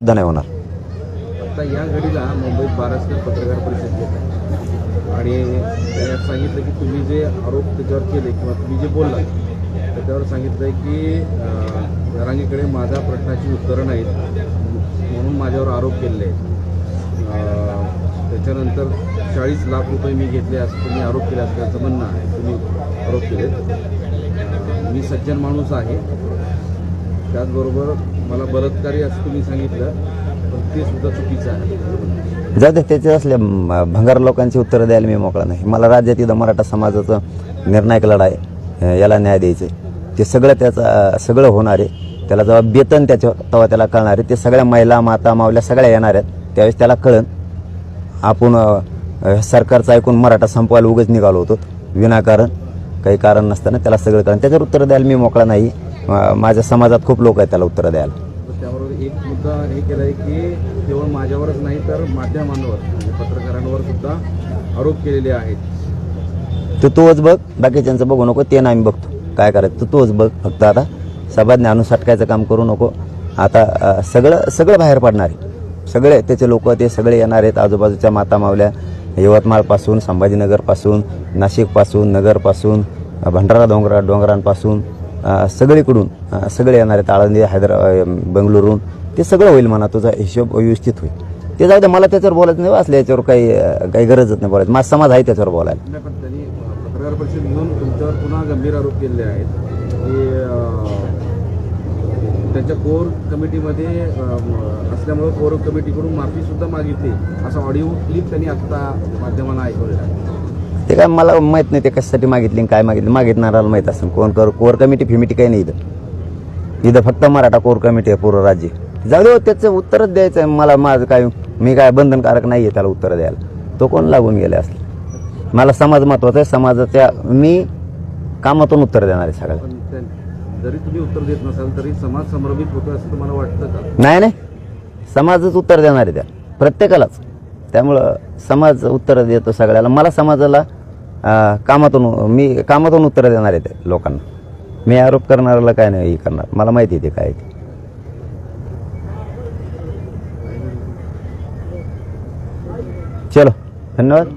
धन्यवाद नाही होणार. आता या घडीला मुंबईत बाराशे पत्रकार परिषद घेत आहे आणि त्यात सांगितलं की तुम्ही जे आरोप त्याच्यावर केले किंवा तुम्ही जे बोलला त्याच्यावर सांगितलं आहे की घरांगीकडे माझ्या प्रश्नाची उत्तरं नाहीत म्हणून माझ्यावर आरोप केलेले आहेत. त्याच्यानंतर चाळीस लाख रुपये मी घेतले असं तुम्ही आरोप केले असल्याचं म्हणणं आहे. तुम्ही आरोप केलेत. मी सज्जन माणूस आहे. त्याचबरोबर मला बलात्कारी असं तुम्ही सांगितलं पण ते सुद्धा चुकीचं आहे. जाऊ दे त्याचे असले भंगार लोकांची उत्तरं द्यायला मी मोकळा नाही. मला राज्यात इथं मराठा समाजाचं निर्णायक लढाई याला न्याय द्यायचं आहे ते सगळं त्याचं सगळं होणार आहे. त्याला जेव्हा बेतन त्याच्या तेव्हा त्याला कळणार आहे. ते सगळ्या महिला माता मावल्या सगळ्या येणार आहेत. त्यावेळेस त्याला कळन आपण सरकारचं ऐकून मराठा संपवायला उगाच निघालो होतो. विनाकारण काही कारण नसताना त्याला सगळं कळण त्याच्यावर उत्तरं द्यायला मी मोकळा नाही. माझ्या समाजात खूप लोक आहेत त्याला उत्तरं द्यायला. त्याबरोबर एक मुद्दा हे केला आहे की केवळ माझ्यावरच नाही तर माध्यमांवर म्हणजे पत्रकारांवर सुद्धा आरोप केलेले आहेत. तू तोच बघ बाकीच्यांचं बघू नको ते नाही बघतो. काय करायचं? तू तोच बघ फक्त आता सभाज्ञ आणून सटकायचं काम करू नको. आता सगळं सगळं बाहेर पडणार आहे. सगळे त्याचे लोक ते सगळे येणार आहेत आजूबाजूच्या माता मावल्या यवतमाळपासून संभाजीनगरपासून नाशिकपासून नगरपासून भंडारा डोंगरा डोंगरांपासून. सगळीकडून सगळे येणारे ताळंदी आळंदी हैदरा ते सगळं होईल म्हणा तुझा हिशोब व्यवस्थित होईल. ते जाऊ दे मला त्याच्यावर बोलायचं नाही असल्या याच्यावर काही काही गरजच नाही बोलायचं. माझा समाज आहे त्याच्यावर बोलायला. त्यांनी पत्रकार परिषद घेऊन तुमच्यावर पुन्हा गंभीर आरोप केलेले आहेत. की त्यांच्या कोर कमिटीमध्ये असल्यामुळे असल्यामुळं कोर कमिटीकडून माफी सुद्धा मागितली. असा ऑडिओ क्लिप त्यांनी आता माध्यमांना ऐकवलेला आहे. ते काय मला माहीत नाही ते कशासाठी मागितली काय मागितली. मागितणाराला माहीत असेल. कोण कर कोर कमिटी फिमिटी काही नाही इथं. इथं फक्त मराठा कोर कमिटी आहे पूर्ण राज्य. जाऊ दे त्याचं उत्तरच द्यायचं आहे मला माझं काय मी काय बंधनकारक नाही आहे त्याला उत्तर द्यायला. तो कोण लागून गेले असले? मला समाज महत्त्वाचा आहे. समाजाच्या मी कामातून उत्तर देणार आहे सगळ्याला जरी तुम्ही उत्तर देत नसाल तरी समाज संभ्रमित होतो असं तुम्हाला वाटतं का? नाही नाही. समाजच उत्तर देणार आहे त्या. प्रत्येकालाच. त्यामुळं समाज उत्तर देतो सगळ्याला. मला समाजाला कामातून मी कामातून उत्तर देणार आहे त्या लोकांना. मी आरोप करणाऱ्याला काय नाही हे करणार. मला माहिती आहे ते काय ते. चलो धन्यवाद.